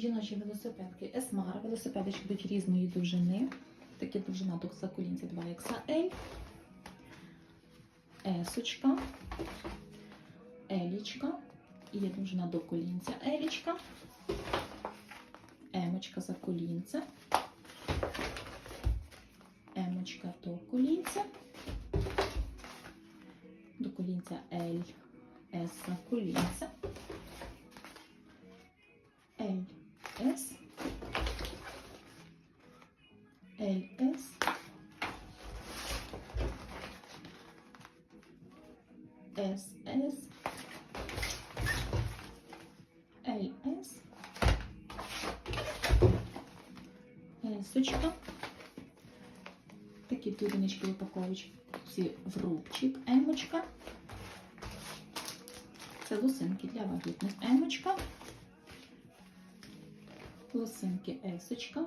Жіночі велосипедки Есмара. Велосипедички будуть різної довжини. Такі довжина до заколінця 2XL. Есочка. Елічка. І є довжина до колінця Елічка. Емочка за колінце. Емочка до колінця. До колінця L. С за колінце. S. L. S. S. S. L. S. Есочка. Такі турнички упаковочки в рубчик. Емочка. Це лосинки для вагітних. Емочка. Лосинки есочка.